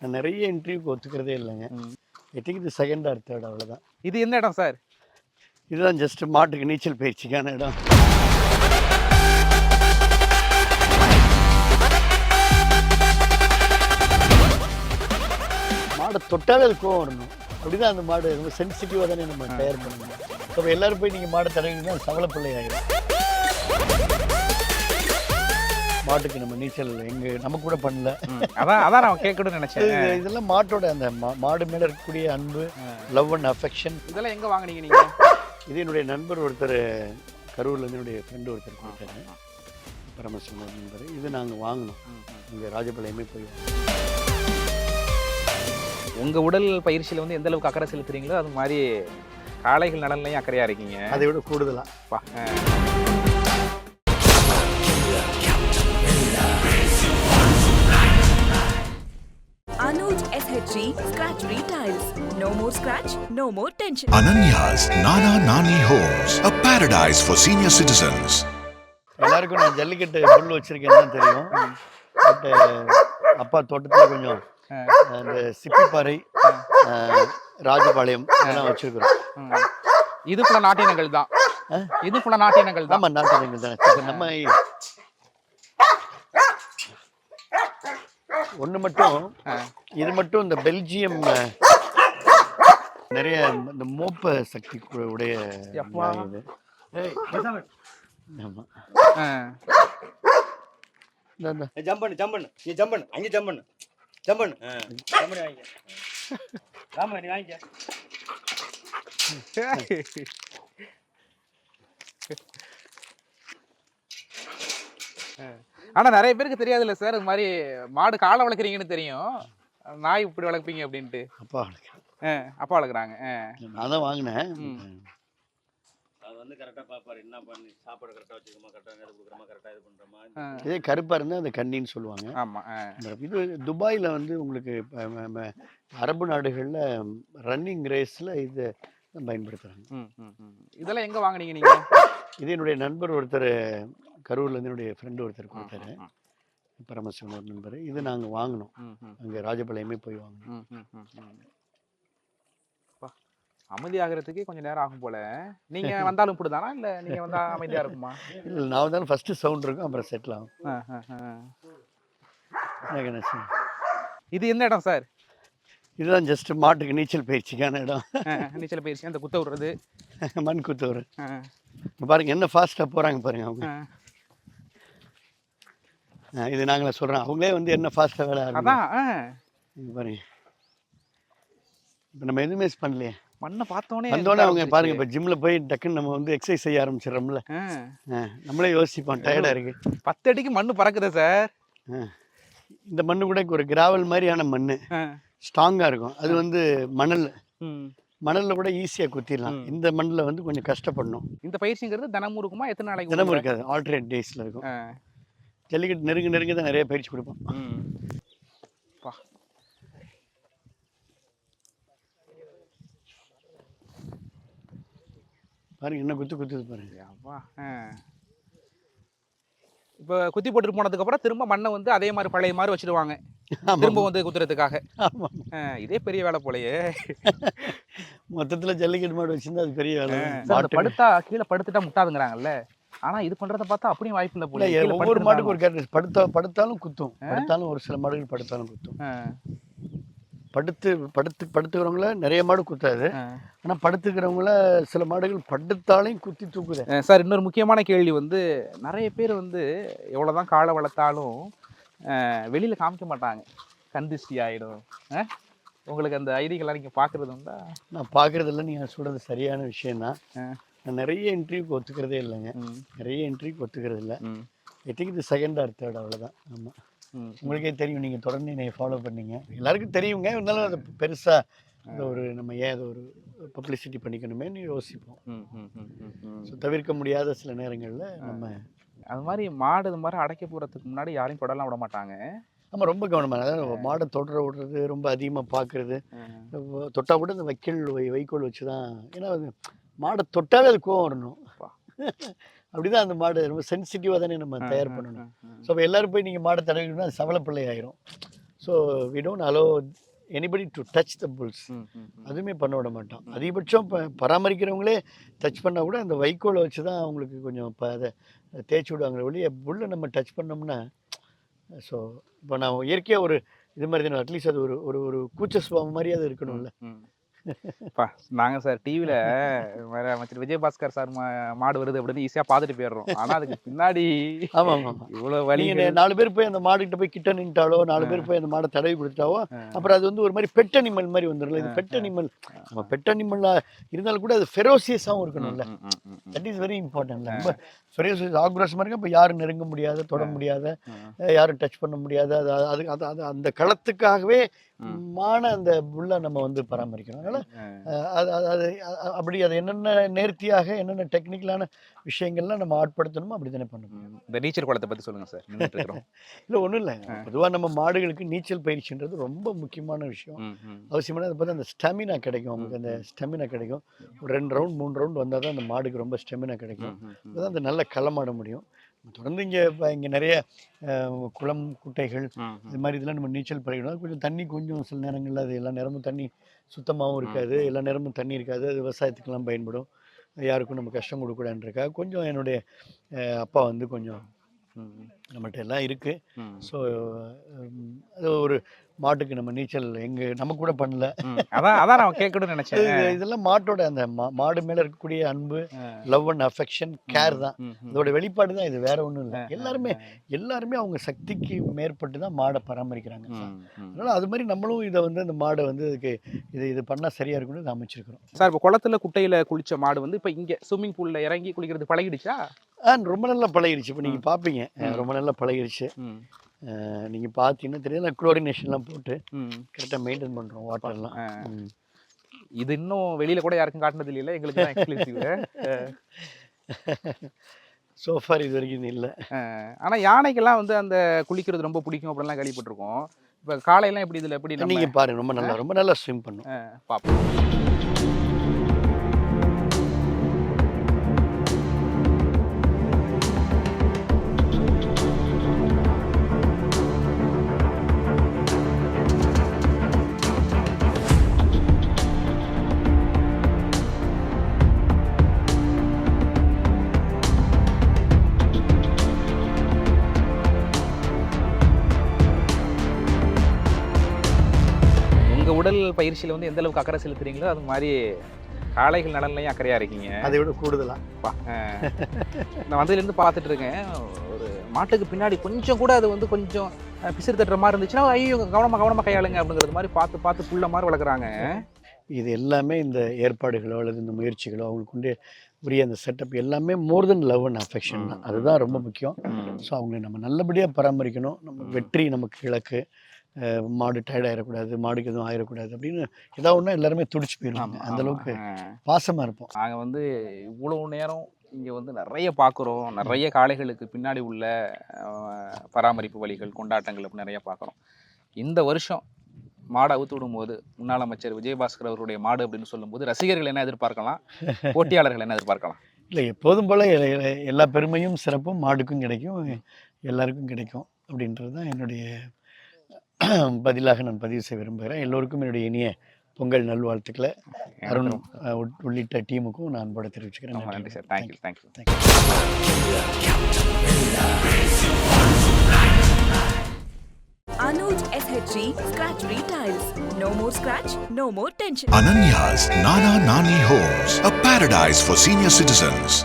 நான் நிறைய இன்டர்வியூக்கு ஒத்துக்கிறதே இல்லைங்க. ஐ திங்க் இது செகண்ட் ஆர் தேர்ட் அவ்வளோதான் இது எந்த இடம் சார்? இதுதான் ஜஸ்ட் மாட்டுக்கு நீச்சல் பயிற்சிக்கான இடம். மாடை தொட்டாலே கோவம் வரணும். அப்படிதான் அந்த மாடு ரொம்ப சென்சிட்டிவாக தானே நம்ம தயார் பண்ணணும். அப்போ எல்லாரும் போய் நீங்கள் மாடை தடவிங்கன்னா சவள பிள்ளை ஆயிடும் மாட்டுக்கு நம்ம நீச்சல் எங்க நம்ம கூட பண்ணல. அதான் அதான் நான் கேட்கணும்னு நினைச்சேன். இது- இதெல்லாம் மாட்டோட அந்த மாடு மேல இருக்கக்கூடிய அன்பு லவ் அண்ட் அஃபெக்ஷன் இதெல்லாம் எங்க வாங்குனீங்க நீங்க? இது என்னுடைய நண்பர் ஒருத்தர் கரூர்லேருந்து என்னுடைய ஃப்ரெண்டு ஒருத்தர் கொடுத்தாரு. பரமசிவம் நண்பர் இது நாங்கள் வாங்கினோம். இங்கே ராஜபாளையமே போய் வாங்கினோம். உங்க உடல் பயிற்சியில வந்து எந்த அளவுக்கு அக்கறை செலுத்துறீங்களோ அது மாதிரி காளைகள் நலன்லையும் அக்கறையா இருக்கீங்க. அதை விட கூடுதலாக பா, ஆ. Anuj SHG Scratch Retiles. No more scratch, no more tension. Ananya's Nana Nani Homes, a paradise for senior citizens. எல்லாருக்கும் நான் ஜல்லிக்கட்டு புல் வச்சிருக்கேன்னு தான் தெரியும் பட் அப்பா தோட்டத்தில் கொஞ்சம் அந்த சிப்பிப்பாறை ராஜபாளையம் இதெல்லாம் வச்சிருக்கிறோம் ம். இது ஃபுல்லா நாட்டினங்கள் தான் இது ஃபுல்லா நாட்டினங்கள் தான் ஆமாம் நாட்டு தானே நம்ம ஒன்று மட்டும் இது மட்டும் இந்த பெல்ஜியம் நிறைய இந்த மோப்ப சக்தி உடைய இது. ஜம்ப் பண்ணு ஜம்ப் பண்ணு. நீ ஜம்ப் பண்ணு. அங்கே ஜம்ப் பண்ணு. ஜம்ப் பண்ணு. ஆ. ஜம்ப் பண்ணி வாங்கிக்க. ராம நீ வாங்கிக்க. ஆனா நிறைய பேருக்கு தெரியாதுல்ல சார் இது மாதிரி மாடு காலை வளர்க்குறீங்கன்னு தெரியும் நாய் இப்படி வளர்ப்பீங்க அப்படின்ட்டு அப்பா வளர்க்குறேன். ஆ, அப்பா வளர்க்குறாங்க ஆ. நான் தான் வாங்கினேன் அது வந்து கரெக்டாக பார்ப்பாரு என்ன பண்ணி சாப்பாடு கரெக்டாக வச்சுக்கோமா கரெக்டாக நேரம் கொடுக்குறோமா கரெக்டாக இது பண்ணுறோமா. இதே கருப்பாக இருந்தால் அந்த கன்னின்னு சொல்லுவாங்க ஆமா ஆ. இந்த இது துபாயில் வந்து உங்களுக்கு அரபு நாடுகளில் ரன்னிங் ரேஸில் இது பயன்படுத்துகிறாங்க ம், ம், ம். இதெல்லாம் எங்க வாங்குனீங்க நீங்க இது என்னுடைய நண்பர் ஒருத்தர் கரூர்லேருந்து என்னுடைய ஃப்ரெண்டு ஒருத்தர் கொடுத்தாரு. ம், பரமசிவம் ஒரு நண்பர். இது நாங்கள் வாங்கினோம். அங்கே ராஜபாளையமே போய் வாங்கினோம். அப்பா, அமைதியாகிறதுக்கே கொஞ்சம் நேரம் ஆகும் போல. நீங்க வந்தாலும் இப்படிதானா? இல்ல நீங்க வந்தா அமைதியா இருக்குமா? இல்லை நான் வந்தாலும் ஃபஸ்ட்டு சவுண்ட் இருக்கும் அப்புறம் செட்டில் ஆகும். என்ன இது எந்த இடம் சார்? இதுதான் ஜஸ்ட் மாட்டுக்கு நீச்சல் பயிற்சிக்கான இடம். நீச்சல் பயிற்சி அந்த குத்த விடுறது மண் ஆ, இங்க பாருங்க என்ன ஃபாஸ்ட்டாக போகிறாங்க பாருங்க அவங்க. இது நாங்களே சொல்கிறோம் அவங்களே வந்து என்ன ஃபாஸ்ட்டாக வேலை அதான். இங்க பாருங்க. இப்போ நம்ம எதுவுமே பண்ணலையே. மண்ணை பார்த்தோன்னே வந்தோடனே அவங்க. பாருங்க இப்போ ஜிம்மில் போய் டக்குன்னு நம்ம வந்து எக்ஸசைஸ் செய்ய ஆரம்பிச்சிடறோம்ல. நம்மளே யோசிப்போம் டயர்டாக இருக்கு. பத்து அடிக்கு மண்ணு பறக்குது சார். இந்த மண்ணு கூட ஒரு கிராவல் மாதிரியான மண். ஸ்ட்ராங்காக இருக்கும். அது வந்து மணல். மணலில் கூட ஈஸியாக குத்திடலாம். இந்த மண்ணில் வந்து கொஞ்சம் கஷ்டப்படணும். இந்த பயிற்சிங்கிறது தினமும் இருக்குமா? எத்தனை நாளைக்கு தினமும்? இருக்காது. ஆல்டர்னேட் டேஸில் இருக்கும். ஜல்லிக்கட்டு நெருங்க நெருங்க தான் நிறைய பயிற்சி கொடுப்போம். பாருங்க என்ன குத்து குத்துது பாருங்க. அப்பா. இப்போ குத்தி போட்டுட்டு போனதுக்கு அப்புறம் திரும்ப மண்ணை வந்து அதே மாதிரி பழைய மாதிரி வச்சிடுவாங்க. திரும்ப வந்து குத்துறதுக்காக. இதே பெரிய வேலை போலயே. மொத்தத்தில் ஜல்லிக்கட்டு மாடு வச்சிருந்தா அது பெரிய வேலை. படுத்தா கீழே படுத்துட்டா முட்டாதுங்கிறாங்கல்ல. ஆனா இது பண்றத பார்த்தா அப்படியும் வாய்ப்பு இல்லை போல ஒவ்வொரு மாட்டுக்கும் ஒரு. கேரக்டர் படுத்தா படுத்தாலும் குத்தும். படுத்தாலும் ஒரு சில மாடுகள் படுத்தாலும் குத்தும். படுத்து படுத்து படுத்துக்கிறவங்கள நிறைய மாடு குத்தாது. ஆ. ஆனா படுத்துக்கிறவங்கள சில மாடுகள் படுத்தாலையும் குத்தி தூக்குது. சார் இன்னொரு முக்கியமான கேள்வி வந்து நிறைய பேர் வந்து எவ்வளோதான் காலை வளர்த்தாலும் வெளியில காமிக்க மாட்டாங்க. ஆயிடும். அஹ் உங்களுக்கு அந்த ஐடிகள்லாம் நீங்க பாக்குறது உண்டா? நான் பார்க்கறதில்ல. நீங்க சொல்றது சரியான விஷயம்தான். ஆ. நான் நிறைய இன்டர்வியூக்கு ஒத்துக்கிறதே இல்லைங்க. நிறைய இன்டர்வியூக்கு ஒத்துக்கிறது இல்லை. ஐ திங்க் இது செகண்ட் ஆர் தேர்ட் அவ்வளோதான் ஆமாம். உங்களுக்கே தெரியும் நீங்கள் தொடர்ந்து என்னை ஃபாலோ பண்ணீங்க. எல்லாருக்கும் தெரியுங்க. இருந்தாலும் அது பெருசாக ஒரு நம்ம ஏன் அதை ஒரு பப்ளிசிட்டி பண்ணிக்கணுமேன்னு யோசிப்போம். ஸோ தவிர்க்க முடியாத சில நேரங்களில் நம்ம அது மாதிரி மாடு இது மாதிரி அடைக்க போறதுக்கு முன்னாடி யாரையும் தொடலாம் விட மாட்டாங்க. நம்ம ரொம்ப கவனமாக அதாவது மாடை தொடர விடுறது ரொம்ப அதிகமாக பார்க்குறது அஹ் தொட்டா கூட இந்த வைக்கல் வை வைக்கோல் வச்சு தான் ஏன்னா மாடை தொட்டாலே அது கோவம் வரணும். அப்பா. அப்படிதான் அந்த மாடு ரொம்ப சென்சிட்டிவாக தானே நம்ம தயார் பண்ணணும். ஸோ அப்போ எல்லாரும் போய் நீங்கள் மாடை தடவிக்கணும்னா அது சவள பிள்ளை ஆயிரும் so we don't allow anybody to touch the bulls. அதுவுமே பண்ண விட மாட்டோம். அதிகபட்சம் பராமரிக்கிறவங்களே டச் பண்ணால் கூட அந்த வைக்கோலை வச்சு தான் அவங்களுக்கு கொஞ்சம் இப்போ அதை தேய்ச்சி விடுவாங்களே ஒழிய புல்லை நம்ம டச் பண்ணோம்னா ஸோ இப்போ நான் இயற்கையாக ஒரு இது மாதிரி தானே அட்லீஸ்ட் அது ஒரு ஒரு ஒரு கூச்ச சுபாவம் மாதிரி அது இருக்கணும்ல. பா நாங்க சார் டிவில அமைச்சர் விஜயபாஸ்கர் சார் மாடு வருது அப்படின்னு ஈஸியா பார்த்துட்டு போயிடுறோம். ஆனா அதுக்கு பின்னாடி ஆமாம் ஆமாம் இவ்வளவு வலி நீங்கள் நாலு பேர் போய் அந்த மாடுகிட்ட போய் கிட்ட நின்ட்டாலோ நாலு பேர் போய் அந்த மாடை தடவி கொடுத்தாவோ அப்புறம் அது வந்து ஒரு மாதிரி பெட் அனிமல் மாதிரி வந்துடல இது பெட் அனிமல் நம்ம பெட் அனிமலாக இருந்தாலும் கூட அது ஃபெரோசியஸாகவும் இருக்கணும்ல. தட் இஸ் வெரி இம்பார்ட்டன்ட் ரொம்ப ஃபெரோசியஸ் ஆக்ரோஷமாக இருக்கு இப்போ யாரும் நெருங்க முடியாத தொட முடியாத யாரும் டச் பண்ண முடியாத அது அது அது அது அந்த களத்துக்காகவே மான அந்த புல்லை நம்ம வந்து பராமரிக்கணும் அதனால அது அப்படி அது என்னென்ன நேர்த்தியாக என்னென்ன டெக்னிக்கலான விஷயங்கள்லாம் நம்ம ஆட்படுத்தணுமோ அப்படி தானே பண்ணணும் இந்த நீச்சல் குளத்தை பத்தி சொல்லுங்க சார். இல்லை ஒன்றும் இல்லை. பொதுவாக நம்ம மாடுகளுக்கு நீச்சல் பயிற்சின்றது ரொம்ப முக்கியமான விஷயம். அவசியமான அது பார்த்தா அந்த ஸ்டெமினா கிடைக்கும். நமக்கு அந்த ஸ்டெமினா கிடைக்கும். ஒரு ரெண்டு ரவுண்ட் மூணு ரவுண்ட் வந்தால் தான் அந்த மாடுக்கு ரொம்ப ஸ்டெமினா கிடைக்கும். அப்பதான் அந்த நல்ல களமாட முடியும். தொடர்ந்து இங்கே இப்போ இங்கே நிறைய குளம் குட்டைகள். இது மாதிரி இதெல்லாம் நம்ம நீச்சல் பழகணும் கொஞ்சம் தண்ணி கொஞ்சம் சில நேரங்களில் அது எல்லா நேரமும் தண்ணி சுத்தமாகவும் இருக்காது. எல்லா நேரமும் தண்ணி இருக்காது. அது விவசாயத்துக்கெல்லாம் பயன்படும். யாருக்கும் நம்ம கஷ்டம் கொடுக்கூடாதுன்றக்காக கொஞ்சம் என்னுடைய அப்பா வந்து கொஞ்சம். நம்மகிட்ட எல்லாம் இருக்குது. ஸோ அது ஒரு மாட்டுக்கு நம்ம நீச்சல் எங்கே நம்ம கூட பண்ணல. அதான் அதான் நான் கேட்கணும்னு நினைச்சேன். இது- இதெல்லாம் மாட்டோட அந்த மாடு மேலே இருக்கக்கூடிய அன்பு லவ் அண்ட் அஃபெக்ஷன் கேர் தான். அதோட வெளிப்பாடு தான் இது வேற ஒன்றும் இல்லை. எல்லாருமே எல்லாருமே அவங்க சக்திக்கு மேற்பட்டு தான் மாடை பராமரிக்கிறாங்க. அதனால அது மாதிரி நம்மளும் இதை வந்து அந்த மாடை வந்து இதுக்கு இது இது பண்ணால் சரியா இருக்கும்னு இதை அமைச்சிருக்கிறோம். சார் இப்போ குளத்துல குட்டையில குளிச்ச மாடு வந்து இப்போ இங்க ஸ்விம்மிங் பூல்ல இறங்கி குளிக்கிறது பழகிடுச்சா? ஆ ரொம்ப நல்லா பழகிடுச்சு. இப்போ நீங்கள் பார்ப்பீங்க ரொம்ப நல்லா பழகிடுச்சு ம், அஹ் நீங்க பார்த்தீங்கன்னா தெரியும். நான் குளோரினேஷன்லாம் போட்டு. கரெக்டாக மெயின்டைன் பண்ணுறோம் வாட்டர்லாம். இது இன்னும் வெளியில கூட யாருக்கும் காட்டினது இல்லைல்ல எங்களுக்கு எக்ஸ்க்ளூசிவ் சோஃபார் இது வரைக்கும் இல்லை. ஆனா யானைக்கெல்லாம் வந்து அந்த குளிக்கிறது ரொம்ப பிடிக்கும் அப்படிலாம் கேள்விப்பட்டிருக்கோம். இப்போ காலையெல்லாம் எப்படி இதுல? எப்படி நம்ம நீங்க பாருங்க. ரொம்ப நல்லா ரொம்ப நல்லா ஸ்விம் பண்ணும். பார்ப்போம் உடல் பயிற்சியில வந்து எந்த அளவுக்கு அக்கறை செலுத்துறீங்களோ அது மாதிரி காளைகள் நலன்லையும் அக்கறையா இருக்கீங்க. அதை விட கூடுதலா? அப்பா, அஹ். நான் வந்ததுலேருந்து பார்த்துட்டு இருக்கேன். ஒரு மாட்டுக்கு பின்னாடி கொஞ்சம் கூட அது வந்து கொஞ்சம் பிசிறு தட்டுற மாதிரி இருந்துச்சுன்னா ஐயோ கவனமாக கவனமாக கையாளுங்க அப்படிங்கிறது மாதிரி பார்த்து பார்த்து புள்ள மாதிரி வளர்க்குறாங்க. இது எல்லாமே இந்த ஏற்பாடுகளோ அல்லது இந்த முயற்சிகளோ அவங்களுக்கு உண்டு உரிய அந்த செட்டப் எல்லாமே more than love and affection தான். அதுதான் ரொம்ப முக்கியம். ஸோ அவங்களை நம்ம நல்லபடியாக பராமரிக்கணும். நம்ம வெற்றி நமக்கு இலக்கு. மாடு டயர்ட் ஆயிடக்கூடாது மாடுக்கு எதுவும் ஆயிடக்கூடாது அப்படின்னு ஏதாவது ஒன்றா எல்லாருமே துடிச்சு போயிடுவாங்க அந்த அளவுக்கு பாசமாக இருப்போம். நாங்கள் வந்து இவ்வளோ நேரம் இங்கே வந்து நிறைய பார்க்குறோம் நிறைய காளைகளுக்கு பின்னாடி உள்ள பராமரிப்பு வழிகள் கொண்டாட்டங்கள் அப்படி நிறைய பார்க்குறோம் இந்த வருஷம் மாடை அவுத்து விடும்போது முன்னாள் அமைச்சர் விஜயபாஸ்கர் அவருடைய மாடு அப்படின்னு சொல்லும்போது ரசிகர்கள் என்ன எதிர்பார்க்கலாம்? போட்டியாளர்கள் என்ன எதிர்பார்க்கலாம்? இல்லை எப்போதும் போல் எல்லா பெருமையும் சிறப்பும் மாடுக்கும் கிடைக்கும் எல்லாருக்கும் கிடைக்கும் அப்படின்றது தான் என்னுடைய பதிலாக நான் பதிவு செய்ய விரும்புகிறேன். எல்லோருக்கும் என்னுடைய இனிய பொங்கல் நல்வாழ்த்துக்களை. அருண் உள்ளிட்ட டீமுக்கும் நான் அன்போட தெரிவிச்சுக்கிறேன். ரொம்ப நன்றி. Sir thank you thank you Anuj SHG Scratch Retiles. No more scratch, no more tension. Ananya's Nana Nani Homes, a paradise for senior citizens.